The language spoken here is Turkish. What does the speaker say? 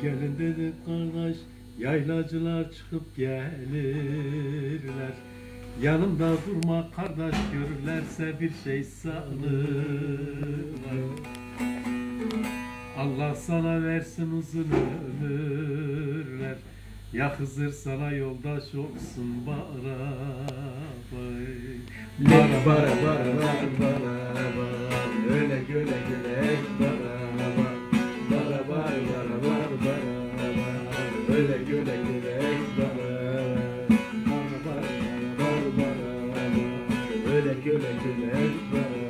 kardeş Yaylacılar çıkıp gelirler. Yanımda durma kardeş görürlerse bir şey sanırlar. Allah sana versin uzun ömürler. Ya Hızır sana yoldaş olsun bara bay Bara bara bara bara bara bara bara Öyle göle göle bara. Bara bara bara bara bara. Öyle göle göle bara